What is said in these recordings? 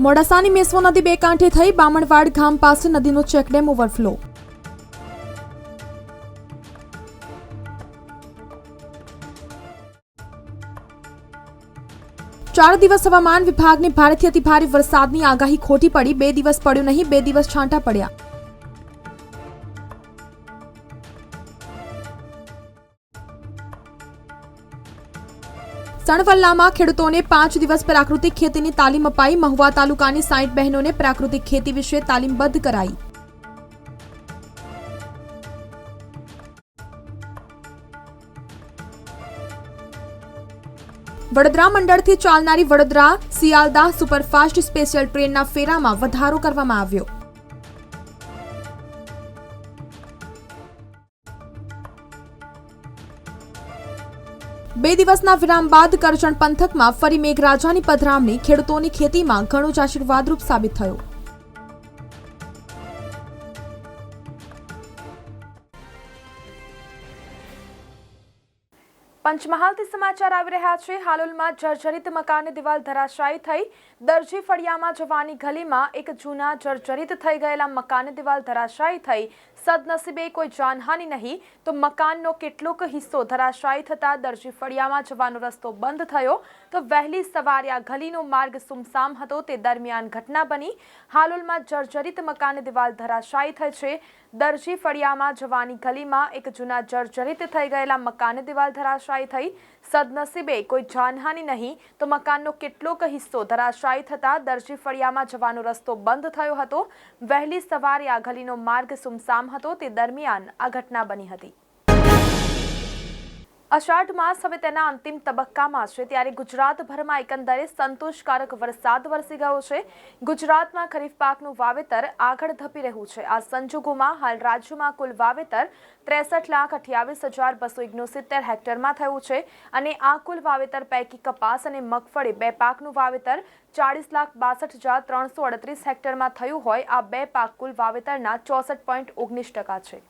મોડાસાની મેસવો નદી બે કાંઠે થઈ બામણવાડ ગામ પાસે નદીનો ચેકડેમ ઓવરફ્લો. ચાર દિવસ હવામાન વિભાગની ભારેથી અતિભારે વરસાદની આગાહી ખોટી પડી. બે દિવસ પડ્યો નહીં, બે દિવસ છાંટા પડ્યા. સણવલ્લામાં ખેડૂતોને પાંચ દિવસ પ્રાકૃતિક ખેતીની તાલીમ અપાઈ. મહુવા તાલુકાની સાઈઠ બહેનોને પ્રાકૃતિક ખેતી વિશે તાલીમબદ્ધ કરાઈ. વડોદરા મંડળથી ચાલનારી વડોદરા સિયાલદાહ સુપરફાસ્ટ સ્પેશિયલ ટ્રેનના ફેરામાં વધારો કરવામાં આવ્યો. બે દિવસના વિરામ બાદ કરજણ પંથકમાં ફરી મેઘરાજાની પધરામણી ખેડૂતોની ખેતીમાં ઘણું જ આશીર્વાદરૂપ સાબિત થયું. પંચમહાલથી સમાચાર આવી રહ્યા છે. હાલોલમાં જર્જરિત મકાનની દિવાલ ધરાશાયી થઈ. દરજી ફળિયામાં જવાની ગલીમાં એક જૂના જર્જરિત થઈ ગયેલા મકાનની દિવાલ ધરાશાયી થઈ. સદનસીબે કોઈ જાનહાનિ નહીં, તો મકાનનો કેટલોક હિસ્સો ધરાશાયી થતા દરજી ફળિયામાં જવાનો રસ્તો બંધ થયો. તો વહેલી સવારે આ ગલીનો માર્ગ સુમસામ હતો. તે દરમિયાન ઘટના બની. હાલોલમાં જર્જરિત મકાન દિવાલ ધરાશાયી થઈ છે. દરજી ફળિયામાં જવાની ગલીમાં એક જૂના જર્જરિત થઈ ગયેલા મકાન દિવાલ ધરાશાયી થઈ. સદનસીબે કોઈ જાનહાનિ નહીં, તો મકાનનો કેટલોક હિસ્સો ધરાશાયી થતા દરજી ફળિયામાં જવાનો રસ્તો બંધ થયો હતો. વહેલી સવારે આ ગલીનો માર્ગ સુમસામ હતો તે દરમિયાન આ ઘટના બની હતી. અષાઢ માસ હવે તેના અંતિમ તબક્કામાં છે. ત્યારે ગુજરાતભરમાં એકંદરે સંતોષકારક વરસાદ વરસી ગયો છે. ગુજરાતમાં ખરીફ પાકનું વાવેતર આગળ ધપી રહ્યું છે. આ સંજોગોમાં હાલ રાજ્યમાં કુલ વાવેતર ત્રેસઠ લાખ અઠ્યાવીસ હજાર બસો ઓગણસિત્તેર હેક્ટરમાં થયું છે અને આ કુલ વાવેતર પૈકી કપાસ અને મગફળી બે પાકનું વાવેતર ચાળીસ લાખ બાસઠ હજાર ત્રણસો અડત્રીસ હેક્ટરમાં થયું હોય. આ બે પાક કુલ વાવેતરના ચોસઠ પોઈન્ટ ઓગણીસ ટકા છે.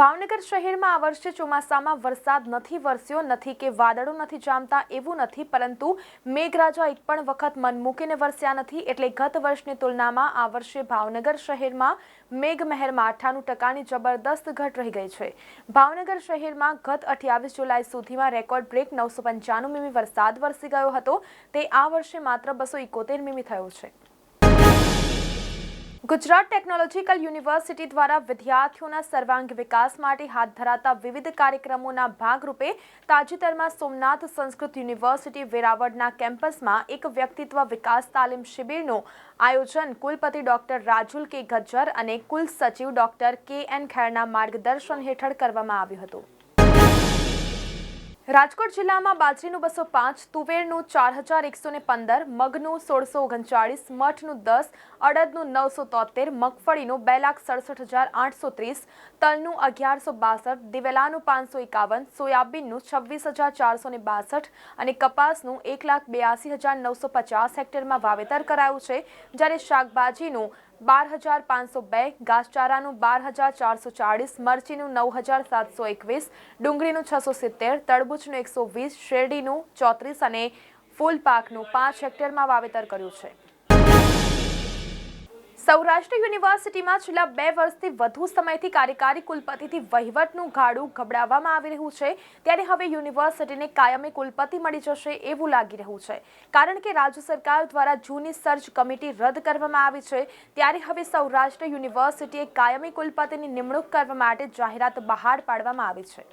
ભાવનગર શહેરમાં આ વર્ષે ચોમાસામાં વરસાદ નથી વરસ્યો, નથી કે વાદળો નથી જામતા એવું નથી, પરંતુ મેઘરાજા એક પણ વખત મન મૂકીને વરસ્યા નથી. એટલે ગત વર્ષની તુલનામાં આ વર્ષે ભાવનગર શહેરમાં મેઘમહેરમાં અઠ્ઠાણું ટકાની જબરદસ્ત ઘટ રહી ગઈ છે. ભાવનગર શહેરમાં ગત અઠ્યાવીસ જુલાઈ સુધીમાં રેકોર્ડ બ્રેક નવસો પંચાણું મીમી વરસાદ વરસી ગયો હતો. તે આ વર્ષે માત્ર બસો ઇકોતેર મીમી થયો છે. ગુજરાત ટેકનોલોજીકલ યુનિવર્સિટી દ્વારા વિદ્યાર્થીઓના સર્વાંગી વિકાસ માટે હાથ ધરાતા વિવિધ કાર્યક્રમોના ભાગરૂપે તાજેતરમાં સોમનાથ સંસ્કૃત યુનિવર્સિટી વેરાવળના કેમ્પસમાં એક વ્યક્તિત્વ વિકાસ તાલીમ શિબિરનું આયોજન કુલપતિ ડોક્ટર રાજુલ કે ગજ્જર અને કુલ સચિવ ડોક્ટર કે એન ખેરના માર્ગદર્શન હેઠળ કરવામાં આવ્યું હતું. રાજકોટ જિલ્લામાં બાજરીનું બસો પાંચ, તુવેરનું ચાર હજાર એકસો ને પંદર, મગનું સોળસો ઓગણચાળીસ, મઠનું દસ, અડદનું નવસો તોતેર, મગફળીનું બે લાખ સડસઠ હજાર આઠસો ત્રીસ, તલનું અગિયારસો બાસઠ, દિવેલાનું પાંચસો એકાવન, સોયાબીનનું છવ્વીસ હજાર ચારસો ને બાસઠ અને કપાસનું એક લાખ બ્યાસી હજાર નવસો પચાસ હેક્ટરમાં વાવેતર કરાયું છે. જ્યારે શાકભાજીનું બાર હજાર પાંચસો બે, ઘાસચારાનું બાર હજાર ચારસો ચાળીસ, મરચીનું નવ હજાર સાતસો એકવીસ, ડુંગળીનું છસો સિત્તેર, તરબૂચનું એકસો વીસ, શેરડીનું ચોત્રીસ અને ફૂલ પાકનું પાંચ હેક્ટરમાં વાવેતર કર્યું છે. સૌરાષ્ટ્ર યુનિવર્સિટીમાં છેલ્લા બે વર્ષથી વધુ સમયથી કાર્યકારી કુલપતિથી વહીવટનું ગાડું ગબડાવવામાં આવી રહ્યું છે. ત્યારે હવે યુનિવર્સિટીને કાયમી કુલપતિ મળી જશે એવું લાગી રહ્યું છે. કારણ કે રાજ્ય સરકાર દ્વારા જૂની સર્ચ કમિટી રદ કરવામાં આવી છે. ત્યારે હવે સૌરાષ્ટ્ર યુનિવર્સિટીએ કાયમી કુલપતિની નિમણૂક કરવા માટે જાહેરાત બહાર પાડવામાં આવી છે.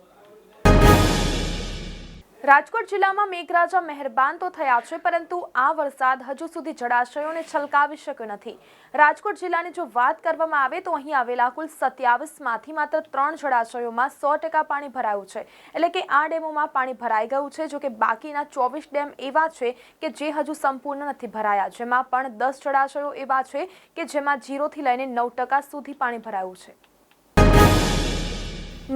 રાજકોટ જિલ્લામાં મેઘરાજા મહેરબાન તો થયા છે, પરંતુ આ વરસાદ હજુ સુધી જળાશયોને છલકાવી શક્યો નથી. રાજકોટ જિલ્લાની જો વાત કરવામાં આવે તો અહીં આવેલા કુલ સત્યાવીસમાંથી માત્ર ત્રણ જળાશયોમાં સો ટકા પાણી ભરાયું છે. એટલે કે આ ડેમોમાં પાણી ભરાઈ ગયું છે, જોકે બાકીના ચોવીસ ડેમ એવા છે કે જે હજુ સંપૂર્ણ નથી ભરાયા. જેમાં પણ દસ જળાશયો એવા છે કે જેમાં જીરોથી લઈને નવ ટકા સુધી પાણી ભરાયું છે.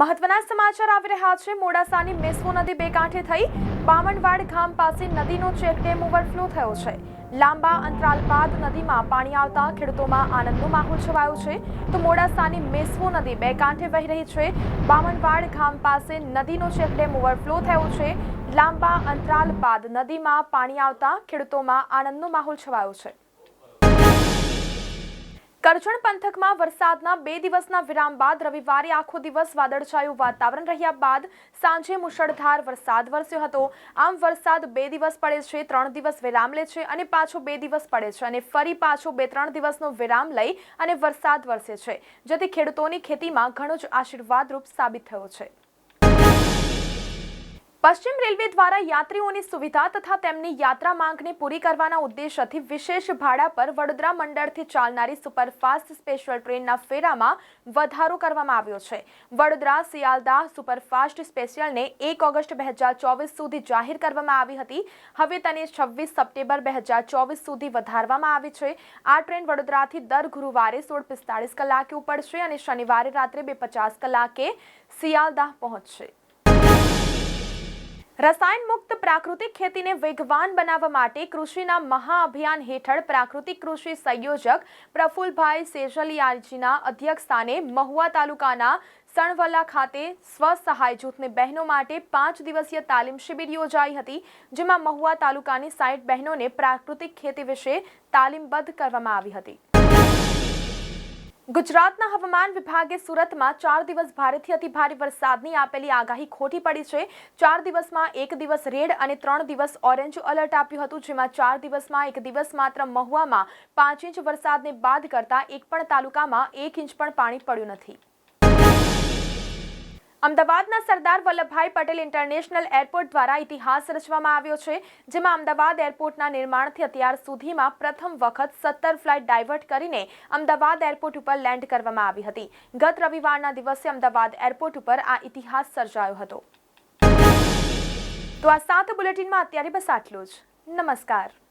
મહત્વના સમાચાર આવી રહ્યા છે. મોડાસાની મેસવો નદી બે કાંઠે થઈ બામણવાડ ગામ પાસે નદીનો ચેકડેમ ઓવરફ્લો થયો છે. લાંબા અંતરાલ બાદ નદીમાં પાણી આવતા ખેડૂતોમાં આનંદનો માહોલ છવાયો છે. તો મોડાસાની મેસવો નદી બે કાંઠે વહી રહી છે. બામણવાડ ગામ પાસે નદીનો ચેકડેમ ઓવરફ્લો થયો છે. લાંબા અંતરાલ બાદ નદીમાં પાણી આવતા ખેડૂતોમાં આનંદનો માહોલ છવાયો છે. કરજણ પંથકમાં વરસાદના બે દિવસના વિરામ બાદ રવિવારે આખો દિવસ વાદળછાયું વાતાવરણ રહ્યા બાદ સાંજે મુશળધાર વરસાદ વરસ્યો હતો. આમ વરસાદ બે દિવસ પડે છે, ત્રણ દિવસ વિરામ લે છે અને પાછો બે દિવસ પડે છે અને ફરી પાછો બે ત્રણ દિવસનો વિરામ લઈ અને વરસાદ વરસે છે. જેથી ખેડૂતોની ખેતીમાં ઘણો જ આશીર્વાદરૂપ સાબિત થયો છે. પશ્ચિમ રેલવે દ્વારા યાત્રીઓની સુવિધા તથા તેમની યાત્રા માંગને પૂરી કરવાના ઉદ્દેશ્યથી વિશેષ ભાડા પર વડોદરા મંડળથી ચાલનારી સુપરફાસ્ટ સ્પેશિયલ ટ્રેનના ફેરામાં વધારો કરવામાં આવ્યો છે. વડોદરા સિયાલદાહ સુપરફાસ્ટ સ્પેશિયલને એક ઓગસ્ટ બે હજાર ચોવીસ સુધી જાહેર કરવામાં આવી હતી. હવે તેને છવ્વીસ સપ્ટેમ્બર બે હજાર ચોવીસ સુધી વધારવામાં આવી છે. આ ટ્રેન વડોદરાથી દર ગુરુવારે સોળ પિસ્તાળીસ કલાકે ઉપડશે અને શનિવારે રાત્રે બે પચાસ કલાકે સિયાલદાહ પહોંચશે. રસાયણ મુક્ત પ્રાકૃતિક ખેતીને વેગવાન બનાવવા માટે કૃષિના મહાઅભિયાન હેઠળ પ્રાકૃતિક કૃષિ સંયોજક પ્રફુલભાઈ સેજલિયાજીના અધ્યક્ષસ્થાને મહુવા તાલુકાના સણવલ્લા ખાતે સ્વસહાય જૂથની બહેનો માટે પાંચ દિવસીય તાલીમ શિબિર યોજાઈ હતી, જેમાં મહુવા તાલુકાની સાઈઠ બહેનોને પ્રાકૃતિક ખેતી વિશે તાલીમબદ્ધ કરવામાં આવી હતી. ગુજરાતના હવામાન વિભાગે સુરતમાં ચાર દિવસ ભારેથી અતિ ભારે વરસાદની આપેલી આગાહી ખોટી પડી છે. ચાર દિવસમાં એક દિવસ રેડ અને ત્રણ દિવસ ઓરેન્જ એલર્ટ આપ્યું હતું, જેમાં ચાર દિવસમાં એક દિવસ માત્ર મહુવામાં પાંચ ઇંચ વરસાદને બાદ કરતા એક પણ તાલુકામાં એક ઇંચ પણ પાણી પડ્યું નથી. અમદાવાદના સરદાર વલ્લભભાઈ પટેલ ઇન્ટરનેશનલ એરપોર્ટ દ્વારા ઇતિહાસ રચવામાં આવ્યો છે, જેમાં અમદાવાદ એરપોર્ટના નિર્માણથી અત્યાર સુધીમાં પ્રથમ વખત સત્તર ફ્લાઇટ ડાયવર્ટ કરીને અમદાવાદ એરપોર્ટ ઉપર લેન્ડ કરવામાં આવી હતી. ગત રવિવારના દિવસે અમદાવાદ એરપોર્ટ ઉપર આ ઇતિહાસ સર્જાયો હતો. તો આ સાત બુલેટિનમાં અત્યારે બસ આટલું જ. નમસ્કાર.